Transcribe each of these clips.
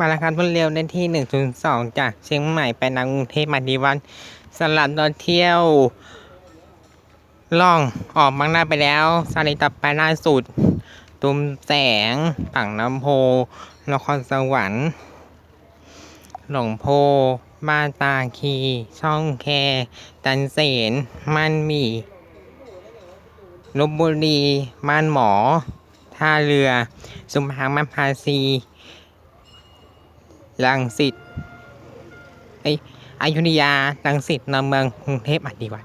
มาแล้วครับรวดเร็วในที่ 102 จากเชียงใหม่ไปนางกรุงเทพมาดีวันสลับรถเที่ยว ล่องออกบางหน้าไปแล้วสถานีต่อไปล่าสุด ตุมแสงปังน้ำโพนครสวรรค์ หลงโพบ้านตาคี ช่องแคตันเสนมันมีลบบุรีม่านหมอ ท่าเรือ สุมหางมันพาซี ลังสิตไออยุธยาลังสิตนำเมืองกรุงเทพอดีวัต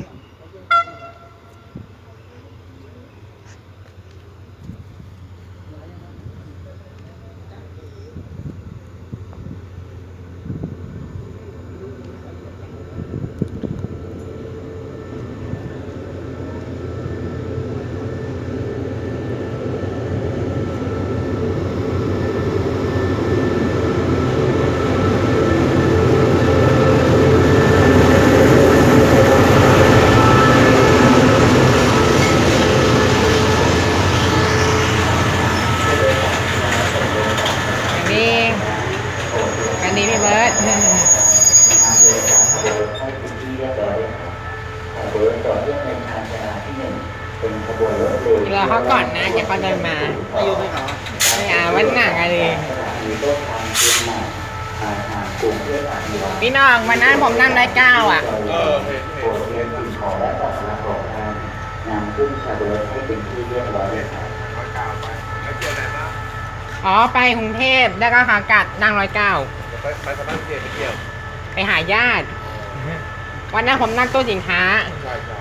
เบิร์ดขบวนต่อเนื่องในทางจราที่หนึ่งเป็นขบวนรถเร็วรอเขาก่อนนะจะเขาเดินมาอายุไม่ขอไม่อาวันหนังอะไรสถานีต้นทางเชียงใหม่ผ่านทางกรุงเทพอภิวัตรพี่น้องวันนั้นผมนั่งร้อยเก้าอะอ๋อไปกรุงเทพแล้วก็ขากลับนั่งร้อยเก้า ไปไปสำนักงานไปเที่ยวไปหาญาติ วันนั้นผมนั่งตู้สินค้า ใช่ใช่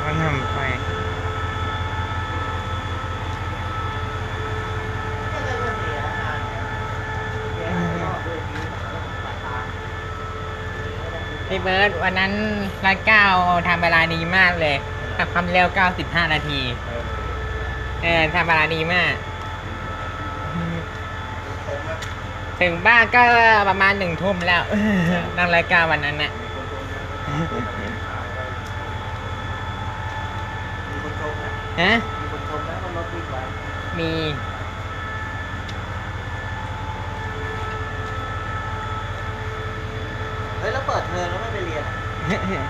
เขานำไป พี่เบิร์ดวันนั้นร้อยเก้าทำเวลาดีมากเลยขับความเร็ว 95 นาที เออทำเวลาดีมาก ถึงบ้านก็ประมาณหนึ่งทุ่มแล้วนั่งรายการวันนั้นน่ะมีคนชมนะฮะมีคนชมนะว่ารถวิ่งไป มี เฮ้ยแล้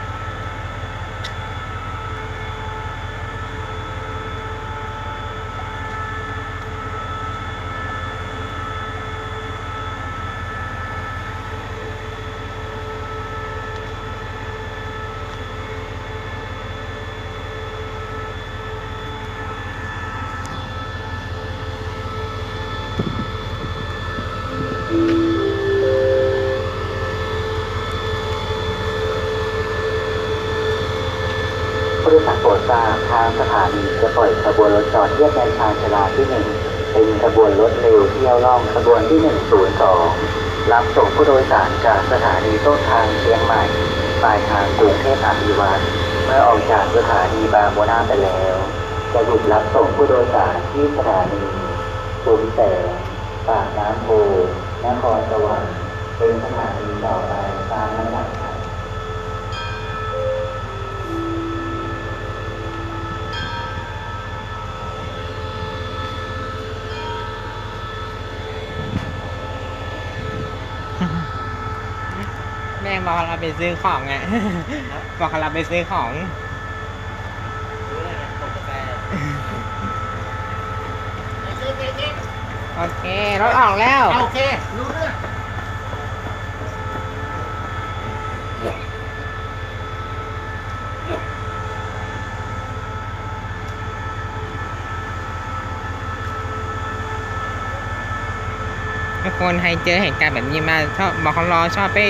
วเปิดเทอมแล้วไม่ไปเรียนอะดยสารโปรดทราบทางสถานีจะปล่อยขบวนรถจอดเทียบในชานชาลาที่หนึ่งเป็นขบวนรถเร็วเที่ยวล่องขบวนที่ 102 รับส่งผู้โดยสารจากสถานีต้นทางเชียงใหม่ปลายทางกรุงเทพอภิวัตเมื่อออกจากสถานีบางบัวนาไปแล้ว จะหยุดรับส่งผู้โดยสารที่สถานีชุมแสงปากน้ำโพนครสวรรค์เป็นสถานีต่อไปตามลำดับ ครับแม่บอกเราไปซื้อของไงบอกเราไปซื้อของรู้เลยนะผมกาแฟโอเครถออกแล้ว โอเค รู้เรื่อง คนใครเจอเหตุการณ์แบบนี้มาชอบบอกเขารอชอบไป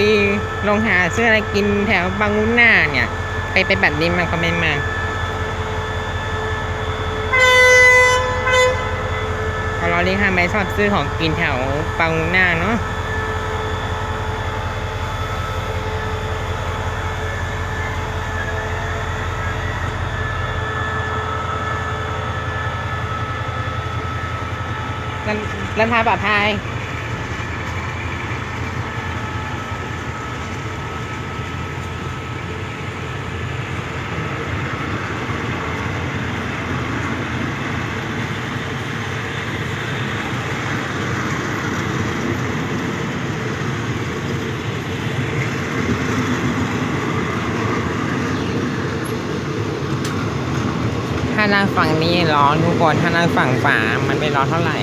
ลงหาซื้ออะไรกินแถวบางมุนหน้าเนี่ยไปไปแบบนี้มาคอมเมนต์มาเขารอเรียกทำไมชอบซื้อของกินแถวบางมุนหน้าเนาะเดินเดินทางปลอดภัย นั่งฝั่งนี้ร้อนทุกคนถ้านั่งฝั่งฝามันไม่ร้อนเท่าไหร่